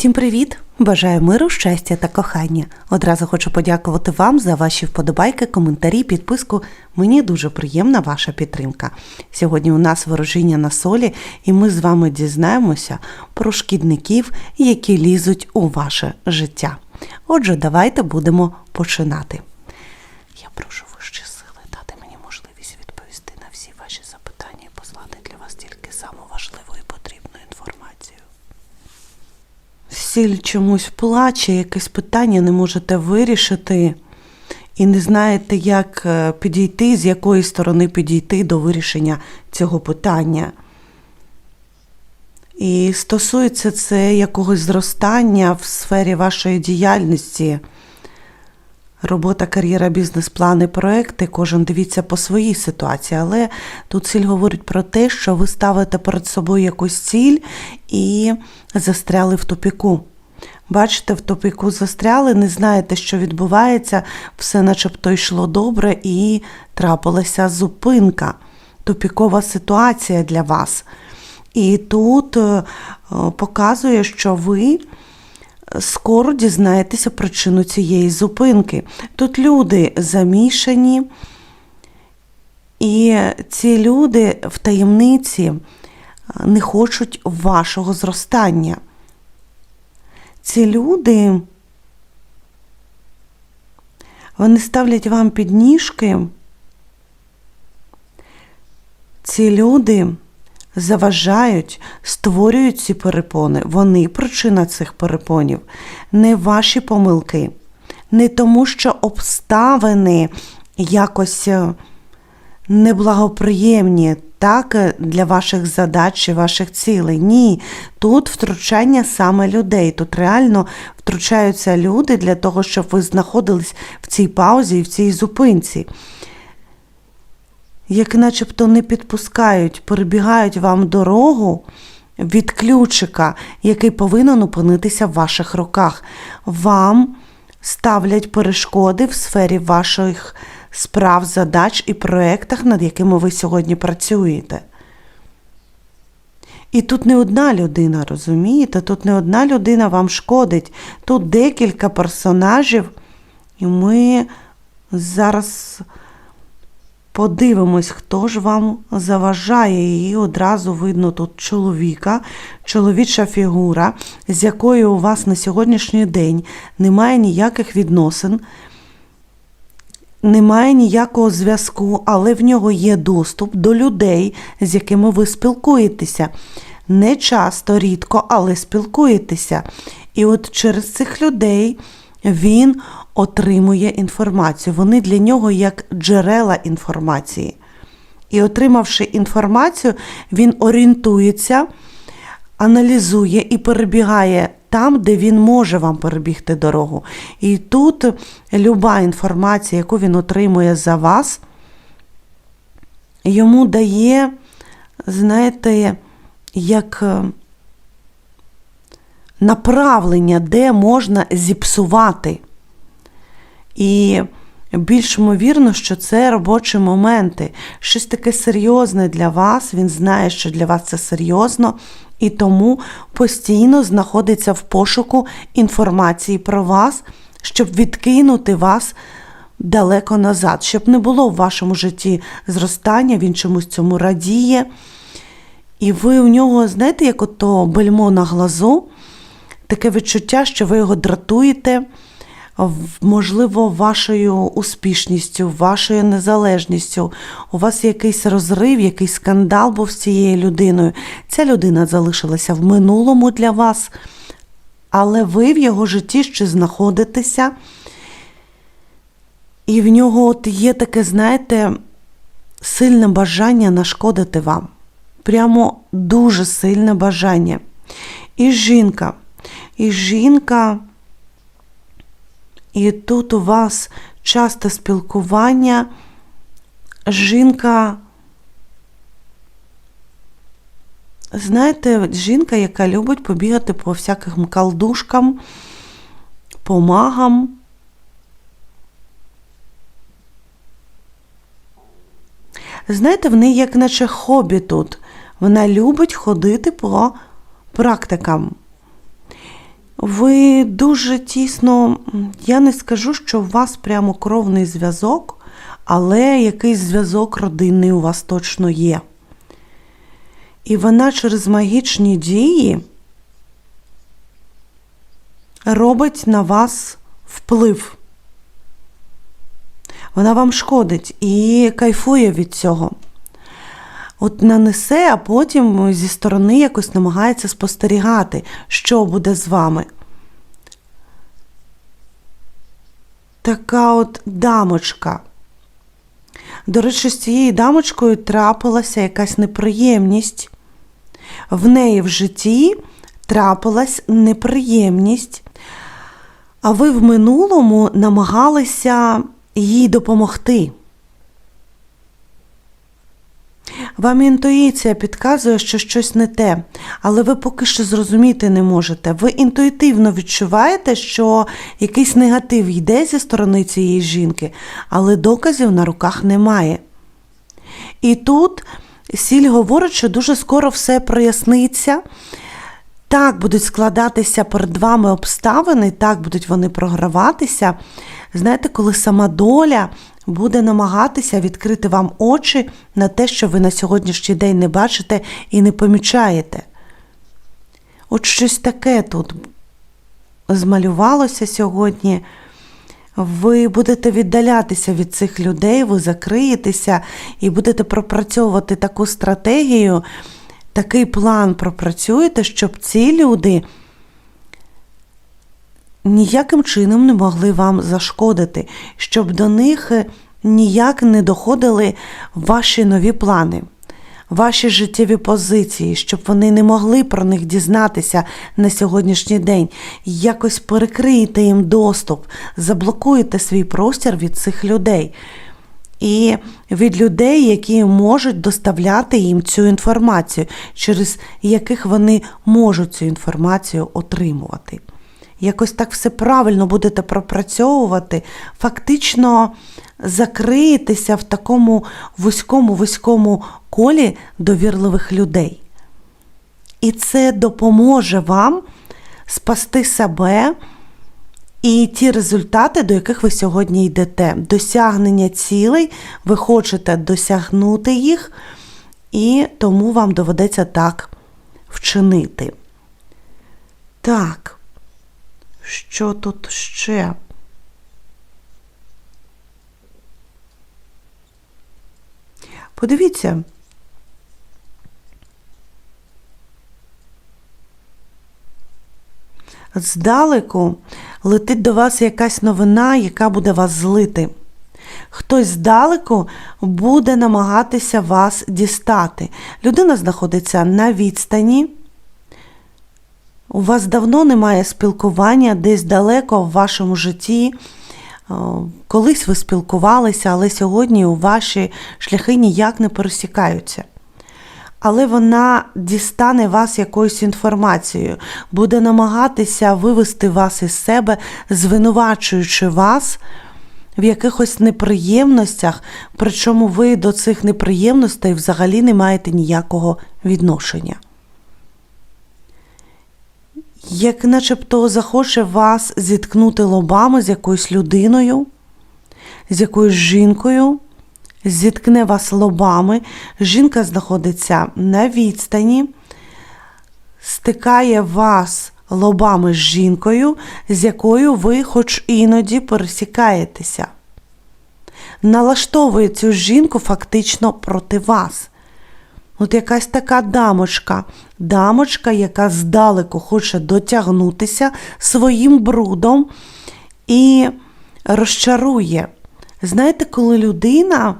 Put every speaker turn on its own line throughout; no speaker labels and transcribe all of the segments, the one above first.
Всім привіт! Бажаю миру, щастя та кохання. Одразу хочу подякувати вам за ваші вподобайки, коментарі, підписку. Мені дуже приємна ваша підтримка. Сьогодні у нас ворожіння на солі, і ми з вами дізнаємося про шкідників, які лізуть у ваше життя. Отже, давайте будемо починати. Я прошу вищі сили дати мені можливість відповісти на всі ваші запитання і послати для вас тільки саму важливу і потрібну інформацію. Сіль чомусь плаче, якесь питання не можете вирішити, і не знаєте, як е, підійти, з якої сторони підійти до вирішення цього питання. І стосується це якогось зростання в сфері вашої діяльності. Робота, кар'єра, бізнес-плани, проекти, кожен дивіться по своїй ситуації, але тут ціль говорить про те, що ви ставите перед собою якусь ціль і застряли в тупіку. Бачите, в тупіку застряли, не знаєте, що відбувається, все начебто йшло добре і трапилася зупинка, тупікова ситуація для вас. І тут е, показує, що ви скоро дізнаєтеся причину цієї зупинки. Тут люди замішані, і ці люди в таємниці не хочуть вашого зростання. Ці люди вони ставлять вам підніжки. Ці люди заважають, створюють ці перепони. Вони причина цих перепонів, не ваші помилки, не тому, що обставини якось е, неблагоприємні так, е, для ваших задач і ваших цілей. Ні, тут втручання саме людей. Тут реально втручаються люди для того, щоб ви знаходились в цій паузі і в цій зупинці як начебто не підпускають, перебігають вам дорогу від ключика, який повинен опинитися в ваших руках. Вам ставлять перешкоди в сфері ваших справ, задач і проєктах, над якими ви сьогодні працюєте. І тут не одна людина, розумієте? Тут не одна людина вам шкодить. Тут декілька персонажів, і ми зараз Подивимось, хто ж вам заважає. І одразу видно тут чоловіка, чоловіча фігура, з якою у вас на сьогоднішній день немає ніяких відносин, немає ніякого зв'язку, але в нього є доступ до людей, з якими ви спілкуєтеся. Не часто, рідко, але спілкуєтеся. І от через цих людей він отримує інформацію. Вони для нього як джерела інформації. І, отримавши інформацію, він орієнтується, аналізує і перебігає там, де він може вам перебігти дорогу. І тут люба інформація, яку він отримує за вас, йому дає, знаєте, як е, направлення, де можна зіпсувати. І більш ймовірно, що це робочі моменти, щось таке серйозне для вас. Він знає, що для вас це серйозно, і тому постійно знаходиться в пошуку інформації про вас, щоб відкинути вас. Далеко назад, щоб не було в вашому житті зростання, він чомусь цьому радіє. І ви у нього, знаєте, як ото бельмо на глазу, таке відчуття, що ви його дратуєте можливо, вашою успішністю, вашою незалежністю. У вас якийсь розрив, якийсь скандал був з цією людиною. Ця людина залишилася в минулому для вас, але ви в його житті ще знаходитеся. І в нього от є таке, знаєте, сильне бажання нашкодити вам. Прямо дуже сильне бажання. І жінка. І жінка і тут у вас часте спілкування, жінка, знаєте, жінка, яка любить побігати по всяким колдушкам, по магам. Знаєте, в неї як наче хобі тут. Вона любить ходити по практикам. Ви дуже тісно, я не скажу, що у вас прямо кровний зв'язок, але якийсь зв'язок родинний у вас точно є. І вона через магічні дії робить на вас вплив. Вона вам шкодить і кайфує від цього. От нанесе, а потім зі сторони якось намагається спостерігати, що буде з вами. Така от дамочка. До речі, з цією дамочкою трапилася якась неприємність. В неї в житті трапилась неприємність, а ви в минулому намагалися їй допомогти. Вам інтуїція підказує, що щось не те, але ви поки що зрозуміти не можете. Ви інтуїтивно відчуваєте, що якийсь негатив йде зі сторони цієї жінки, але доказів на руках немає. І тут сіль говорить, що дуже скоро все проясниться. Так будуть складатися перед вами обставини, так будуть вони програватися. Знаєте, коли сама доля буде намагатися відкрити вам очі на те, що ви на сьогоднішній день не бачите і не помічаєте. От щось таке тут змалювалося сьогодні. Ви будете віддалятися від цих людей, ви закриєтеся і будете пропрацьовувати таку стратегію, такий план пропрацюєте, щоб ці люди ніяким чином не могли вам зашкодити, щоб до них ніяк не доходили ваші нові плани, ваші життєві позиції, щоб вони не могли про них дізнатися на сьогоднішній день. Якось перекриєте їм доступ, заблокуєте свій простір від цих людей. І від людей, які можуть доставляти їм цю інформацію, через яких вони можуть цю інформацію отримувати. Якось так все правильно будете пропрацьовувати, фактично закриєтеся в такому вузькому вузькому колі довірливих людей. І це допоможе вам спасти себе і ті результати, до яких ви сьогодні йдете. Досягнення цілей, ви хочете досягнути їх, і тому вам доведеться так вчинити. Так, що тут ще? Подивіться. Здалеку летить до вас якась новина, яка буде вас злити. Хтось здалеку буде намагатися вас дістати. Людина знаходиться на відстані. У вас давно немає спілкування десь далеко в вашому житті. Колись ви спілкувалися, але сьогодні у ваші шляхи ніяк не пересікаються. Але вона дістане вас якоюсь інформацією, буде намагатися вивести вас із себе, звинувачуючи вас в якихось неприємностях, причому ви до цих неприємностей взагалі не маєте ніякого відношення. Як начебто захоче вас зіткнути лобами з якоюсь людиною, з якоюсь жінкою, зіткне вас лобами, жінка знаходиться на відстані, стикає вас лобами з жінкою, з якою ви хоч іноді пересікаєтеся. Налаштовує цю жінку фактично проти вас. От якась така дамочка, дамочка, яка здалеку хоче дотягнутися своїм брудом і розчарує. Знаєте, коли людина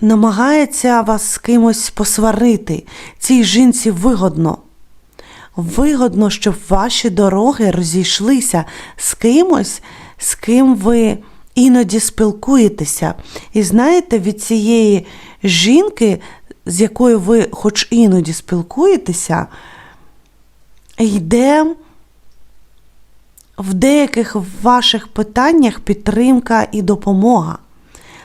намагається вас з кимось посварити, цій жінці вигодно. Вигодно, щоб ваші дороги розійшлися з кимось, з ким ви іноді спілкуєтеся. І знаєте, від цієї жінки, з якою ви хоч іноді спілкуєтеся, йде в деяких ваших питаннях підтримка і допомога.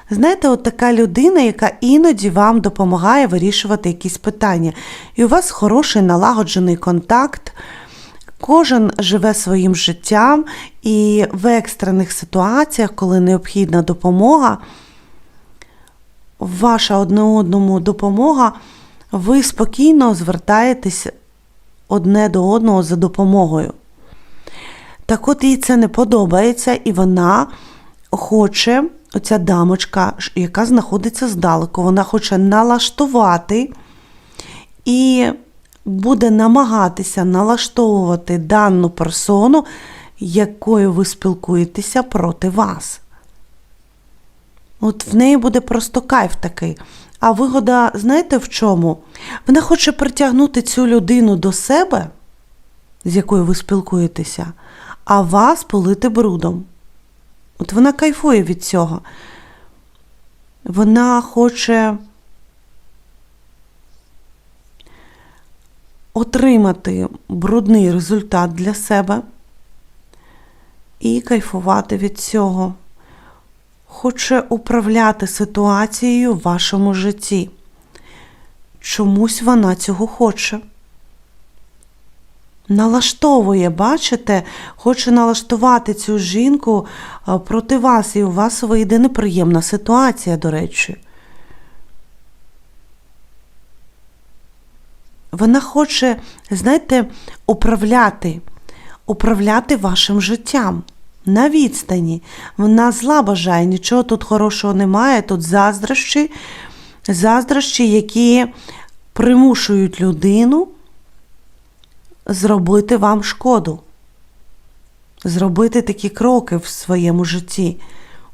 Знаєте, от така людина, яка іноді вам допомагає вирішувати якісь питання. І у вас хороший налагоджений контакт, Кожен живе своїм життям, і в екстрених ситуаціях, коли необхідна допомога, ваша одне одному допомога, ви спокійно звертаєтесь одне до одного за допомогою. Так от їй це не подобається, і вона хоче, оця дамочка, яка знаходиться здалеку, вона хоче налаштувати і буде намагатися налаштовувати дану персону, якою ви спілкуєтеся проти вас. От в неї буде просто кайф такий. А вигода, знаєте в чому? Вона хоче притягнути цю людину до себе, з якою ви спілкуєтеся, а вас полити брудом. От вона кайфує від цього. Вона хоче отримати брудний результат для себе і кайфувати від цього. Хоче управляти ситуацією в вашому житті. Чомусь вона цього хоче. Налаштовує, бачите, хоче налаштувати цю жінку проти вас, і у вас вийде неприємна ситуація, до речі. Вона хоче, знаєте, управляти, управляти вашим життям на відстані. Вона зла бажає, нічого тут хорошого немає, тут заздрощі, заздрощі, які примушують людину зробити вам шкоду, зробити такі кроки в своєму житті.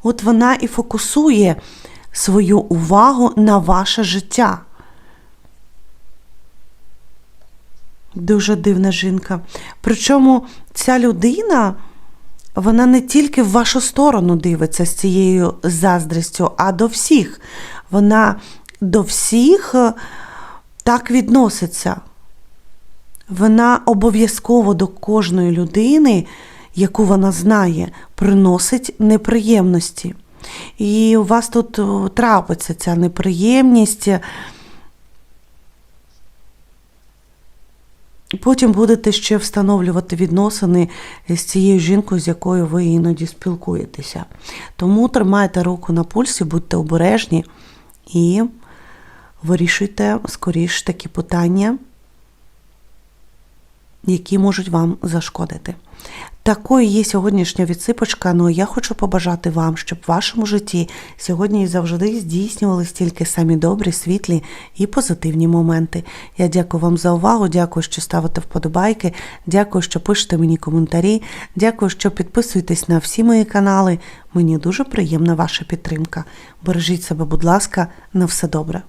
От вона і фокусує свою увагу на ваше життя. Дуже дивна жінка. Причому ця людина, вона не тільки в вашу сторону дивиться з цією заздрістю, а до всіх. Вона до всіх е, так відноситься. Вона обов'язково до кожної людини, яку вона знає, приносить неприємності. І у вас тут трапиться ця неприємність. Потім будете ще встановлювати відносини з цією жінкою, з якою ви іноді спілкуєтеся. Тому тримайте руку на пульсі, будьте обережні і вирішуйте скоріш такі питання, які можуть вам зашкодити. Такою є сьогоднішня відсипочка. Ну а я хочу побажати вам, щоб в вашому житті сьогодні і завжди здійснювались тільки самі добрі, світлі і позитивні моменти. Я дякую вам за увагу, дякую, що ставите вподобайки, дякую, що пишете мені коментарі, дякую, що підписуєтесь на всі мої канали. Мені дуже приємна ваша підтримка. Бережіть себе, будь ласка, на все добре.